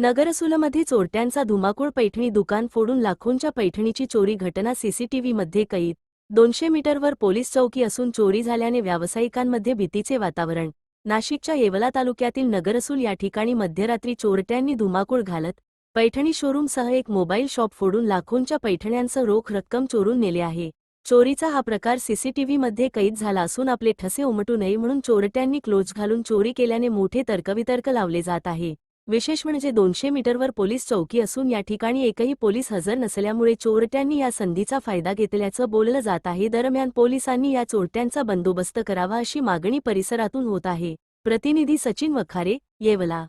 नगरसुलमध्ये चोरट्यांचा धुमाकूळ पैठणी दुकान फोडून लाखोंच्या पैठणीची चोरी घटना सीसीटीव्हीमध्ये कैद. दोनशे मीटरवर पोलीस चौकी असून चोरी झाल्याने व्यावसायिकांमध्ये भीतीचे वातावरण. नाशिकच्या येवला तालुक्यातील नगरसूल या ठिकाणी मध्यरात्री चोरट्यांनी धुमाकूळ घालत पैठणी शोरूमसह एक मोबाईल शॉप फोडून लाखोंच्या पैठण्यांचं रोख रक्कम चोरून नेले आहे. चोरीचा हा प्रकार सीसीटीव्हीमध्ये कैद झाला असून आपले ठसे उमटू नये म्हणून चोरट्यांनी क्लोज घालून चोरी केल्याने मोठे तर्कवितर्क लावले जात आहे. विशेष म्हणजे दोनशे मीटरवर पोलीस चौकी असून या ठिकाणी एकही पोलीस हजर नसल्यामुळे चोरट्यांनी या संधीचा फायदा घेतल्याचं बोललं जात आहे. दरम्यान पोलिसांनी या चोरट्यांचा बंदोबस्त करावा अशी मागणी परिसरातून होत आहे. प्रतिनिधी सचिन वखारे येवला.